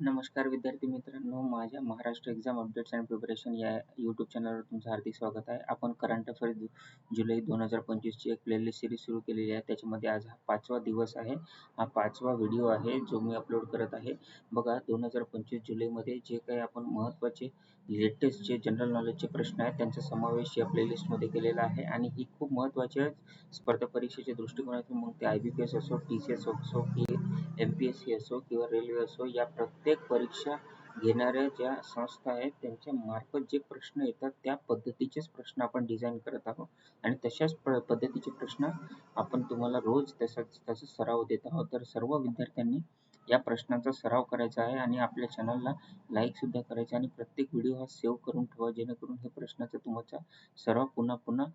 नमस्कार विद्यार्थी मित्रांनो माझ्या Maharashtra exam updates and preparation या यूट्यूब चॅनलवर तुमचं हार्दिक स्वागत आहे. आपण करंट अफेअर्स जुलै दोन हजार पंचवीसची एक प्लेलिस्ट सिरीज सुरू केलेली आहे. त्याच्यामध्ये आज हा पाचवा दिवस आहे. हा पाचवा व्हिडिओ आहे जो मी अपलोड करत आहे. बघा दोन हजार पंचवीस जुलैमध्ये जे काही आपण महत्त्वाचे लेटेस्ट जे जनरल नॉलेजचे प्रश्न आहेत त्यांचा समावेश या प्लेलिस्टमध्ये केलेला आहे. आणि ही खूप महत्त्वाची स्पर्धा परीक्षेच्या दृष्टिकोनातून मग ते आय बी पी एस असो टी सी एस असो की एम पी एस सी असो किंवा रेल्वे असो या प्रत्येक परीक्षा घेणाऱ्या ज्या संस्था आहेत त्यांच्या मार्फत जे प्रश्न येतात त्या पद्धतीचेच प्रश्न आपण डिझाईन करत आहोत. आणि तशाच पद्धतीचे प्रश्न आपण तुम्हाला रोज तसाच तसा सराव देत आहोत. तर सर्व विद्यार्थ्यांनी या प्रश्नांचा सराव करायचा आहे आणि आपल्या चॅनलला लाईक सुद्धा करायचा आणि प्रत्येक व्हिडिओ हा सेव्ह करून ठेवा जेणेकरून हे प्रश्नाचा तुमचा सराव पुन्हा पुन्हा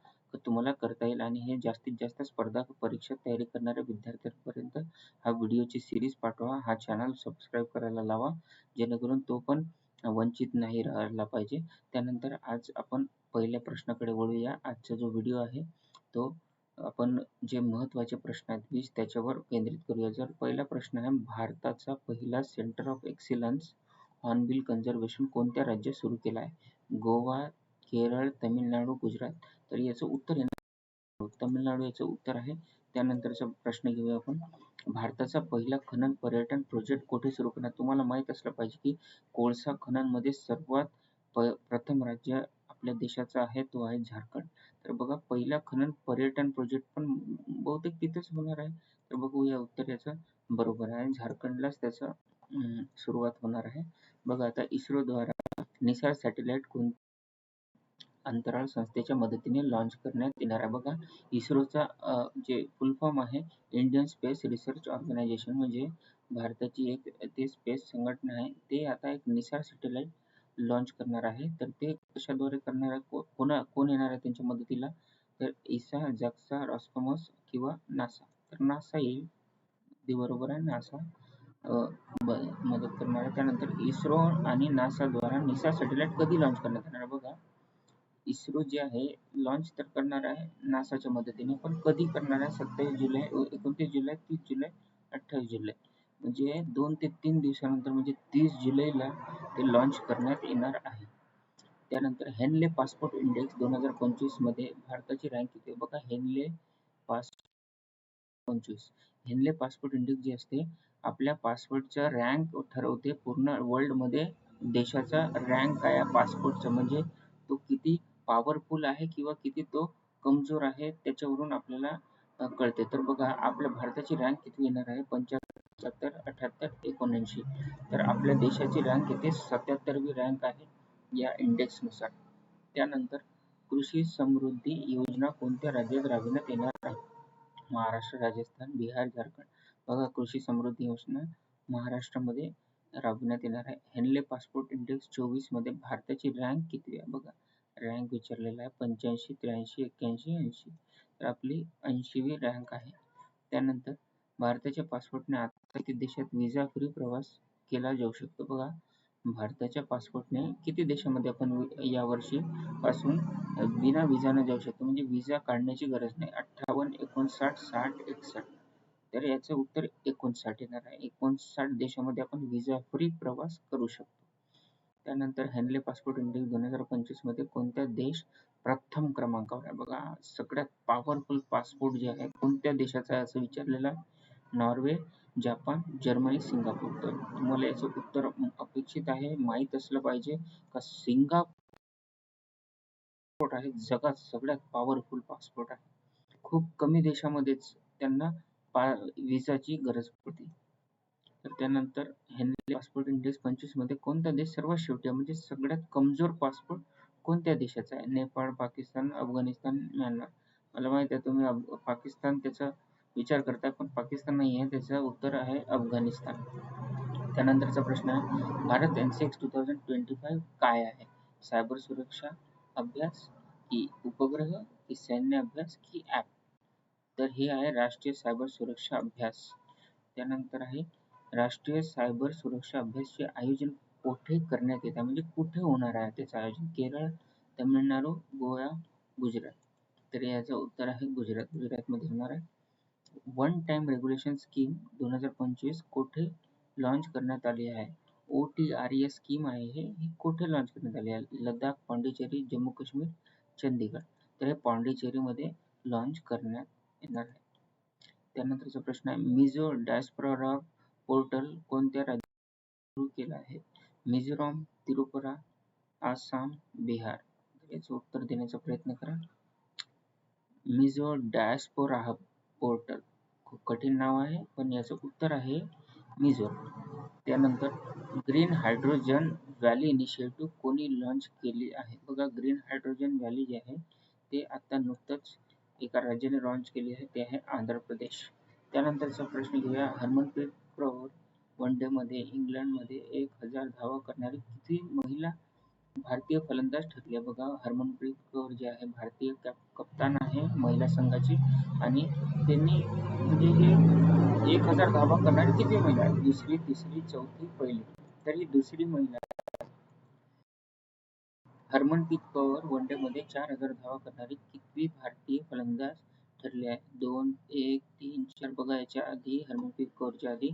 तुम्हाला करता येईल आणि हे जास्तीत जास्त स्पर्धा परीक्षा तयारी करणाऱ्या विद्यार्थ्यांपर्यंत हा व्हिडिओची सिरीज पाठवा हा चॅनल सबस्क्राईब करायला लावा जेणेकरून तो पण वंचित नाही राहिला पाहिजे. त्यानंतर आज आपण पहिल्या प्रश्नाकडे वळूया. आजचा जो व्हिडिओ आहे तो आपण जे महत्त्वाचे प्रश्न आहेत वीस त्याच्यावर केंद्रित करूया. जर पहिला प्रश्न आहे भारताचा पहिला centre of excellence hornbill conservation कोणत्या राज्यात सुरू केला आहे? गोवा केरळ तमिळनाडू गुजरात? तर याचं उत्तर येणार तमिळनाडू याचं उत्तर आहे. त्यानंतरचा प्रश्न घेऊया आपण. भारताचा पहिला खनन पर्यटन प्रोजेक्ट कुठे सुरू करणार? तुम्हाला माहीत असलं पाहिजे की कोळसा खननमध्ये सर्वात प्रथम राज्य आपल्या देशाचा आहे तो आहे झारखंड. तर बघा पहिला खनन पर्यटन प्रोजेक्ट पण बहुतेक तिथेच होणार आहे. तर बघूया उत्तर याचं बरोबर आहे. झारखंडलाच त्याचा सुरुवात होणार आहे. बघा आता इस्रोद्वारा निसार सॅटेलाइट कोण अंतराळ संस्थेच्या मदतीने लॉन्च करण्यात येणार आहे. बघा इस्रोचा जे फुल फॉर्म आहे इंडियन स्पेस रिसर्च ऑर्गनायझेशन म्हणजे भारताची एक ते स्पेस संघटना आहे. ते आता एक निसार सॅटेलाइट लॉन्च करणार आहे. तर ते कशाद्वारे करणार आहे? कोणा कोण येणार आहे त्यांच्या मदतीला? तर इसा जक्सा रॉस्कॉमस किंवा नासा. तर नासा येईल. ते बरोबर आहे. नासा मदत करणार आहे. त्यानंतर इस्रो आणि नासाद्वारा निसा सॅटेलाइट कधी लॉन्च करण्यात येणार आहे बघा. इस्रो जे आहे लॉन्च तर करणार आहे नासाच्या मदतीने पण कधी करणार आहे? सत्तावीस जुलै एकोणतीस जुलै तीस जुलै अठ्ठावीस जुलै. म्हणजे दोन ते तीन दिवसानंतर म्हणजे तीस जुलैला ते लॉन्च करण्यात येणार आहे. त्यानंतर हेनले पासपोर्ट इंडेक्स दोन हजार पंचवीसमध्ये भारताची रँक किती आहे? बघा हेनले पास पंचवीस. हेनले पासपोर्ट इंडेक्स जे असते आपल्या पासपोर्टचा रँक ठरवते पूर्ण वर्ल्डमध्ये देशाचा रँक आहे? पासपोर्टचा म्हणजे तो किती पॉवरफुल आहे किंवा किती तो कमजोर आहे त्याच्यावरून आपल्याला कळते. तर बघा आपल्या भारताची रँक किती येणार आहे? पंच्याहत्तर सत्तर अठ्याहत्तर एकोणऐंशी. तर आपल्या देशाची रँक येते सत्याहत्तरवी रँक आहे या इंडेक्सनुसार त्यानंतर कृषी समृद्धी योजना कोणत्या राज्यात राबविण्यात येणार आहे? महाराष्ट्र राजस्थान बिहार झारखंड. बघा कृषी समृद्धी योजना महाराष्ट्रामध्ये राबविण्यात येणार आहे. हेनले पासपोर्ट इंडेक्स चोवीसमध्ये भारताची रँक किती आहे? बघा रँक विचारलेला आहे. पंच्याऐंशी त्र्याऐंशी एक्क्याऐंशी ऐंशी. तर आपली ऐंशीवी रँक आहे. त्यानंतर भारताच्या पासपोर्टने आता किती देशात विजा फ्री प्रवास केला जाऊ शकतो बघा. भारताच्या पासपोर्टने किती देशामध्ये आपण या वर्षी पासून बिना विजाने जाऊ शकतो? म्हणजे विजा काढण्याची गरज नाही. अठ्ठावन्न एकोणसाठ साठ एकसष्ठ तर याचं उत्तर एकोणसाठ येणार आहे. एकोणसाठ देशामध्ये आपण विजा फ्री प्रवास करू शकतो. त्यानंतर हॅनले पासपोर्ट index दोन हजार पंचवीसमध्ये कोणत्या देश प्रथम क्रमांकावर आहे? बघा सगळ्यात powerful पासपोर्ट जे आहे कोणत्या देशाचा आहे असं विचारलेलं आहे? Norway Japan Germany Singapore. तर तुम्हाला याचं उत्तर अपेक्षित आहे माहीत असलं पाहिजे का सिंगापूर आहे जगात सगळ्यात पॉवरफुल पासपोर्ट आहे. खूप कमी देशामध्येच त्यांना विजाची गरज पडते. तर त्यानंतर हेनरी पासपोर्ट इंडेक्स पंचवीसमध्ये कोणता देश सर्वात शेवटी म्हणजे सगळ्यात कमजोर पासपोर्ट कोणत्या देशाचा आहे? नेपाळ पाकिस्तान अफगाणिस्तान म्यानमार. मला माहिती आहे तुम्ही पाकिस्तान त्याचा विचार करता पण पाकिस्तान नाही आहे त्याचं उत्तर आहे अफगाणिस्तान. त्यानंतरचा प्रश्न आहे Bharat N six two thousand twenty five काय आहे? सायबर सुरक्षा अभ्यास की उपग्रह? की सैन्य अभ्यास की ॲप तर हे आहे राष्ट्रीय सायबर सुरक्षा अभ्यास. त्यानंतर आहे राष्ट्रीय सायबर सुरक्षा अभ्यासचे आयोजन कुठे करण्यात येत आहे? म्हणजे कुठे होणार आहे त्याचं आयोजन? केरळ तमिळनाडू गोवा गुजरात. तर याचं उत्तर आहे गुजरात. गुजरातमध्ये होणार आहे. वन टाइम रेग्युलेशन स्कीम दोन हजार पंचवीस कोठे लॉन्च करण्यात आली आहे? O T R S scheme आहे हे. ही लॉन्च करण्यात आली आहे? लडाख पांडिचेरी जम्मू काश्मीर चंदीगड. तर हे पांडिचेरीमध्ये लॉन्च करण्यात येणार आहे. त्यानंतरचा प्रश्न आहे मिझो डायस्प्रॉ पोर्टल कोणत्या राज्यात सुरू केलं आहे? मिझोराम त्रिपुरा आसाम बिहार याचं उत्तर देण्याचा प्रयत्न करा. Mizo diaspora hub portal. खूप कठीण नाव आहे पण याचं उत्तर आहे मिझो त्यानंतर ग्रीन हायड्रोजन व्हॅली इनिशिएटिव्ह कोणी लॉन्च केली आहे? बघा ग्रीन हायड्रोजन व्हॅली जे आहे ते आता नुकतंच एका राज्याने लॉन्च केली आहे ते आहे आंध्र प्रदेश. त्यानंतरचा प्रश्न घेऊया. हरमनप्रीत कौर वन डे मध्ये एक हजार धावा करणारी किती महिला भारतीय फलंदाज ठरली. बघा हरमनप्रीत कौर जे आहे भारतीय कप्तान आहे महिला संघाची. आणि त्यांनी म्हणजे हे एक हजार धावा करणारी किती महिला आहे दुसरी तिसरी चौथी पहिली. तर ही दुसरी महिला हरमनप्रीत कौर वन डे मध्ये चार हजार धावा करणारी कितवी भारतीय फलंदाज ठरले आहे? दोन एक तीन चार. बघा याच्या आधी हरमनप्रीत कौरच्या आधी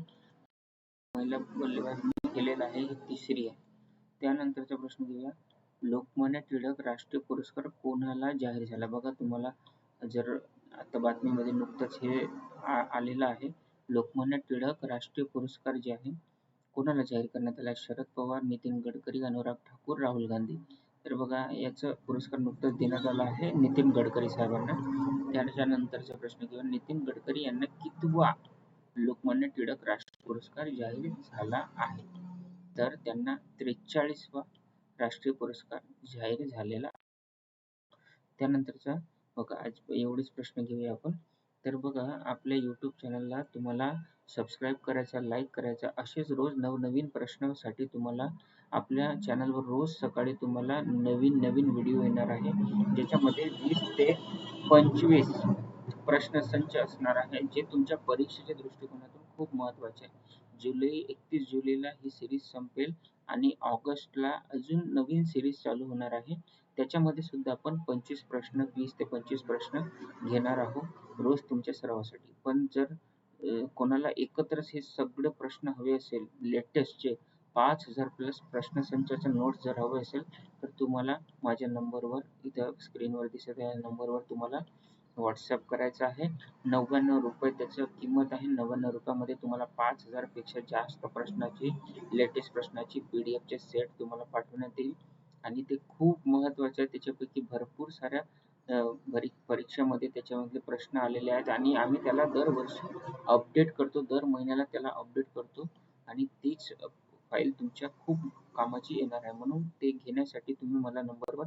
महिला बल्लेबाज केलेला आहे ही तिसरी आहे. त्यानंतरचा प्रश्न घेऊया. लोकमान्य टिळक राष्ट्रीय पुरस्कार कोणाला जाहीर झाला? बघा तुम्हाला जर आता बातमीमध्ये नुकतंच हे आलेलं आहे. लोकमान्य टिळक राष्ट्रीय पुरस्कार जे आहे कोणाला जाहीर करण्यात आला? शरद पवार नितीन गडकरी अनुराग ठाकूर राहुल गांधी. तर बघा याचा पुरस्कार नुकताच देण्यात आला आहे नितीन गडकरी साहेबांना. त्याच्यानंतरचा प्रश्न घेऊन नितीन गडकरी यांना कितवा लोकमान्य टिळक राष्ट्रीय पुरस्कार जाहीर झाला आहे? तर त्यांना त्रेचाळीसवा राष्ट्रीय पुरस्कार जाहीर झालेला त्यानंतरचा बघा आज एवढेच प्रश्न घेऊया आपण. तर बघा आपल्या यूट्यूब चॅनलला तुम्हाला सबस्क्राईब करायचा लाईक करायचा असेच रोज नवनवीन प्रश्नासाठी तुम्हाला आपल्या चॅनलवर रोज सकाळी तुम्हाला नवीन नवीन व्हिडिओ येणार आहे. ज्याच्यामध्ये वीस ते पंचवीस प्रश्नसंच असणार आहे जे तुमच्या परीक्षेच्या दृष्टिकोनातून खूप महत्त्वाचे आहे. जुलै एकतीस जुलैला ही सिरीज संपेल आणि ऑगस्टला अजून नवीन सिरीज चालू होणार आहे. त्याच्यामध्ये सुद्धा आपण पंचवीस प्रश्न वीस ते पंचवीस प्रश्न घेणार आहोत रोज तुमच्या सरावासाठी. पण जर कोणाला एकत्रच हे सगळे प्रश्न हवे असेल लेटेस्टचे पाच हजार प्लस प्रश्नसंचाचे नोट जर हवे असेल तर तुम्हाला माझ्या नंबरवर इथं स्क्रीनवर दिसत आहे नंबरवर तुम्हाला व्हॉट्सअप करायचं आहे. नव्याण्णव रुपये त्याचं किंमत आहे. नव्याण्णव रुपयामध्ये तुम्हाला पाच हजारपेक्षा जास्त प्रश्नाची लेटेस्ट प्रश्नाची पी डी एफचे सेट तुम्हाला पाठवण्यात येईल. आणि ते खूप महत्त्वाचे आहे. त्याच्यापैकी भरपूर साऱ्या परी परीक्षेमध्ये त्याच्यामधले प्रश्न आलेले आहेत. आणि आम्ही त्याला दरवर्षी अपडेट करतो. दर महिन्याला त्याला अपडेट करतो. आणि तीच फाईल तुमच्या खूप कामाची येणार आहे. म्हणून ते घेण्यासाठी तुम्ही मला नंबरवर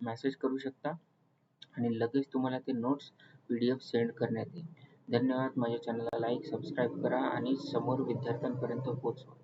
मेसेज करू शकता. आणि लगेच तुम्हाला ते notes P D F send करण्यात येईल. धन्यवाद. माझ्या चॅनलला लाईक सबस्क्राईब करा आणि समोर विद्यार्थ्यांपर्यंत पोहोचवा.